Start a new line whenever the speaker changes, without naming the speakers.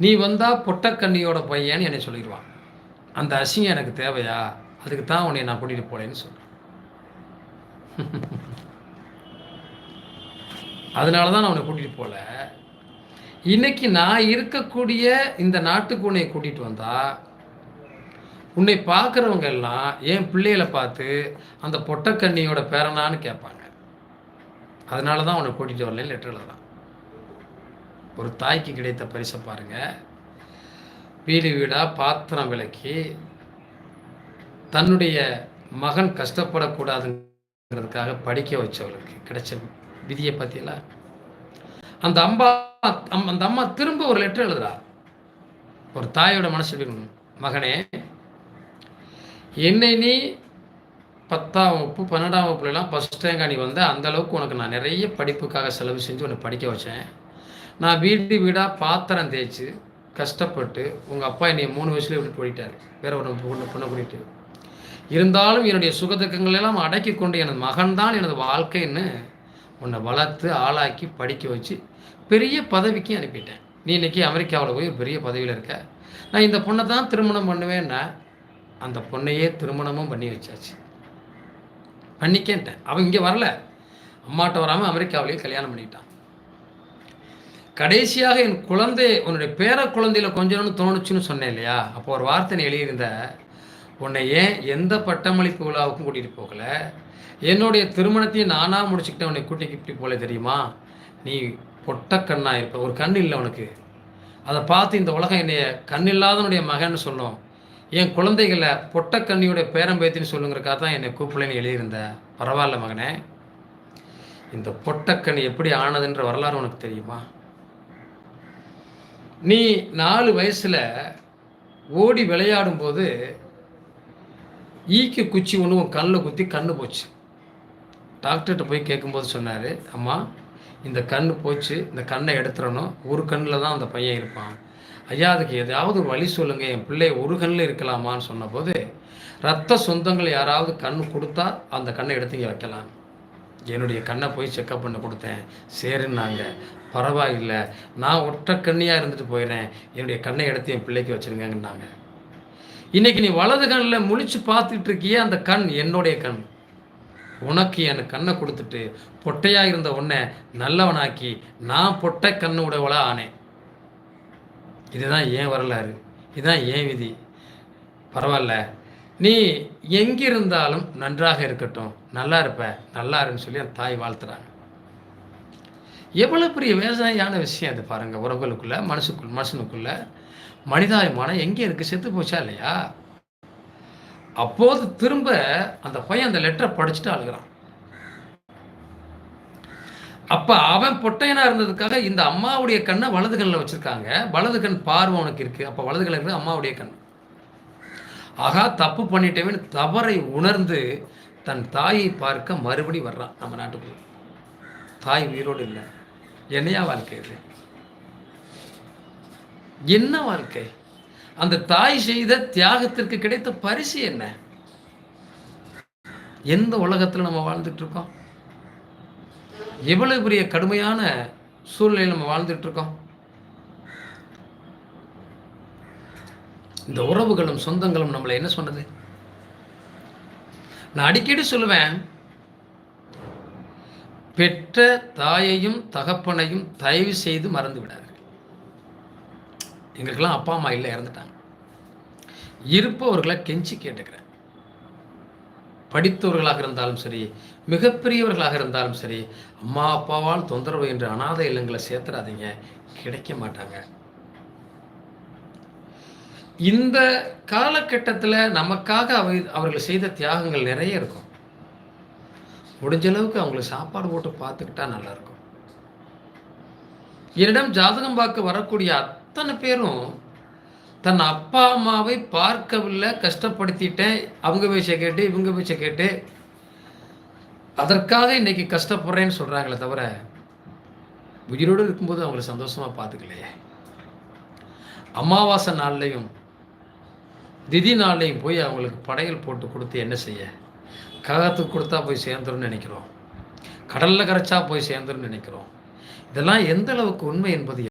நீ வந்தால் பொட்டக்கண்ணியோட பையன்னு என்னை சொல்லிடுவான். அந்த அசிங்கம் எனக்கு தேவையா? அதுக்கு தான் உன்னை நான் கூட்டிகிட்டு போலேன்னு சொல்கிறேன் அதனால தான் நான் உன்னை கூட்டிகிட்டு போகல இன்னைக்கு நான் இருக்கக்கூடிய இந்த நாட்டுக்கு உன்னை கூட்டிகிட்டு வந்தால் உன்னை பார்க்குறவங்க எல்லாம் என் பிள்ளைகளை பார்த்து அந்த பொட்டக்கண்ணியோட பேரனான்னு கேட்பாங்க. அதனால தான் உன்னை கூட்டிகிட்டு வரல லெட்டர் எழுதுறான். ஒரு தாய்க்கு கிடைத்த பரிசை பாருங்கள் வீடு வீடாக பாத்திரம் விலக்கி தன்னுடைய மகன் கஷ்டப்படக்கூடாதுங்கிறதுக்காக படிக்க வச்சவளுக்கு கிடைச்ச விதியை பார்த்தீங்களா அந்த அம்மா அந்த அம்மா திரும்ப ஒரு லெட்டர் எழுதுறா. ஒரு தாயோட மனசு மகனே என்னை நீ பத்தாம் வகுப்பு பன்னெண்டாம் வகுப்புலலாம் ஃபஸ்ட் ரேங்காக நீ வந்த அந்தளவுக்கு உனக்கு நான் நிறைய படிப்புக்காக செலவு செஞ்சு உன்னை படிக்க வச்சேன். நான் வீடு வீடாக பாத்திரம் தேய்ச்சி கஷ்டப்பட்டு உங்கள் அப்பா என்னை மூணு வயசுல விட்டு போயிட்டார். வேற ஒரு பொண்ணு பொண்ணை கூட்டிட்டு. இருந்தாலும் என்னுடைய சுகதுக்கங்கள் எல்லாம் அடக்கி கொண்டு எனது மகன்தான் எனது வாழ்க்கைன்னு உன்னை வளர்த்து ஆளாக்கி படிக்க வச்சு பெரிய பதவிக்கு அனுப்பிட்டேன். நீ இன்னைக்கு அமெரிக்காவில் போய் பெரிய பதவியில் இருக்க. நான் இந்த பொண்ணை தான் திருமணம் பண்ணுவேன்னா அந்த பொண்ணையே திருமணமும் பண்ணி வச்சாச்சு. பண்ணிக்கேன்ட்டேன். அவன் இங்கே வரல. அம்மாட்ட வராமல் அமெரிக்காவிலேயே கல்யாணம் பண்ணிட்டான். கடைசியாக என் குழந்தை உன்னுடைய பேர குழந்தையில கொஞ்சம்னு தோணுச்சுன்னு சொன்னேன் இல்லையா? அப்போ ஒரு வார்த்தை எழுதியிருந்த உன்னை ஏன் எந்த பட்டமளிப்பு விழாவுக்கும் கூட்டிகிட்டு போகல? என்னுடைய திருமணத்தையும் நானாக முடிச்சுக்கிட்டேன் உன்னை கூட்டி போல தெரியுமா? நீ பொட்டக்கண்ணா இருப்ப ஒரு கண் இல்லை உனக்கு. அதை பார்த்து இந்த உலகம் என்னைய கண் இல்லாதனுடைய மகன் சொல்லும் என் குழந்தைகளை பொட்டக்கண்ணியுடைய பேரம்பேத்தின்னு சொல்லுங்கிறக்காக தான் என்னை கூப்பிடலன்னு எழுதியிருந்த. பரவாயில்ல மகனே. இந்த பொட்டக்கண் எப்படி ஆனதுன்ற வரலாறு உனக்கு தெரியுமா? நீ நாலு வயசில் ஓடி விளையாடும் போது ஈக்கு குச்சி ஒன்று உன் கண்ணில் குத்தி கண்ணு போச்சு. டாக்டர்கிட்ட போய் கேட்கும்போது சொன்னார் அம்மா இந்த கண் போச்சு இந்த கண்ணை எடுத்துடணும். ஒரு கண்ணில் தான் அந்த பையன் இருப்பான். ஐயா அதுக்கு ஏதாவது ஒரு வழி சொல்லுங்கள் என் பிள்ளை ஒரு கண்ணில் இருக்கலாமான்னு சொன்னபோது ரத்த சொந்தங்கள் யாராவது கண் கொடுத்தா அந்த கண்ணை எடுத்து இங்கே வைக்கலாம். என்னுடைய கண்ணை போய் செக்கப் பண்ண கொடுத்தேன். சரின்னாங்க. பரவாயில்லை. நான் ஒற்றை கண்ணியாக இருந்துட்டு போயிடுறேன் என்னுடைய கண்ணை எடுத்து என் பிள்ளைக்கு வச்சுருங்கன்னாங்க. இன்னைக்கு நீ வலது கண்ணில் முழிச்சு பார்த்துட்டு இருக்கியே அந்த கண் என்னுடைய கண். உனக்கு என் கண்ணை கொடுத்துட்டு பொட்டையாக இருந்த உன்னை நல்லவனாக்கி நான் பொட்டை கண்ணு உடையவளா ஆனேன். இதுதான் ஏன் வரலாறு. இதுதான் ஏன் விதி. பரவாயில்ல. நீ எங்கிருந்தாலும் நன்றாக இருக்கட்டும். நல்லா இருப்ப நல்லா இருன்னு சொல்லி அந்த தாய் வாழ்த்துறாங்க. எவ்வளவு பெரிய வேதனையான விஷயம் அது பாருங்க உறவுகளுக்குள்ள மனசுக்குள் மனுஷனுக்குள்ள மனிதாபிமானம் எங்கே இருக்கு? செத்து போச்சா இல்லையா? அப்போது திரும்ப அந்த பையன் அந்த லெட்டரை படிச்சுட்டு அழுகிறான். அப்போ அவன் பொட்டையனா இருந்ததுக்காக இந்த அம்மாவுடைய கண்ணை வலது கண்ணில் வச்சிருக்காங்க. வலது கண் பார்வை உனக்கு இருக்கு. அப்போ வலது கண்ணில் இருக்குது அம்மாவுடைய கண் ஆகா தப்பு பண்ணிட்டேன்னு தவறை உணர்ந்து தன் தாயை பார்க்க மறுபடி வர்றான் நம்ம நாட்டுக்குள்ள. தாய் உயிரோடு இல்லை. என்னையா வாழ்க்கை இது? என்ன வாழ்க்கை? அந்த தாய் செய்த தியாகத்திற்கு கிடைத்த பரிசு என்ன? எந்த உலகத்தில் நம்ம வாழ்ந்துட்டு இருக்கோம்? எவ்வளவு பெரிய கடுமையான சூழ்நிலையில் நம்ம வாழ்ந்துட்டு இருக்கோம்? இந்த உறவுகளும் சொந்தங்களும் நம்மளை என்ன சொன்னது? நான் அடிக்கடி சொல்லுவேன் பெற்ற தாயையும் தகப்பனையும் தயவு செய்து மறந்து விடாதீர்கள். எங்களுக்கெல்லாம் அப்பா அம்மா இல்லை இறந்துட்டாங்க. இருப்பவர்களை கெஞ்சி கேட்டுக்கிறேன். படித்தவர்களாக இருந்தாலும் சரி மிகப்பெரியவர்களாக இருந்தாலும் சரி அம்மா அப்பாவால் தொந்தரவு என்று அனாதை இல்லங்களை சேர்த்துறாதீங்க. கிடைக்க மாட்டாங்க. இந்த காலகட்டத்தில் நமக்காக அவை அவர்கள் செய்த தியாகங்கள் நிறைய இருக்கும். முடிஞ்ச அளவுக்கு அவங்களுக்கு சாப்பாடு போட்டு பார்த்துக்கிட்டா நல்லாயிருக்கும். என்னிடம் ஜாதகம் பார்க்க வரக்கூடிய அத்தனை பேரும் தன் அப்பா அம்மாவை பார்க்கவில்லை கஷ்டப்படுத்திட்டேன் அவங்க பேச்சை கேட்டு இவங்க பேச்சை கேட்டு அதற்காக இன்னைக்கு கஷ்டப்படுறேன்னு சொல்கிறாங்களே தவிர உயிரோடு இருக்கும்போது அவங்கள சந்தோஷமாக பார்த்துக்கலையே. அமாவாசை நாள்லையும் திதி நாள்லையும் போய் அவங்களுக்கு படையல் போட்டு கொடுத்து என்ன செய்ய? கழகத்துக்கு கொடுத்தா போய் சேர்ந்துரும்னு நினைக்கிறோம். கடலில் கரைச்சா போய் சேர்ந்துரும்னு நினைக்கிறோம். இதெல்லாம் எந்த அளவுக்கு உண்மை என்பது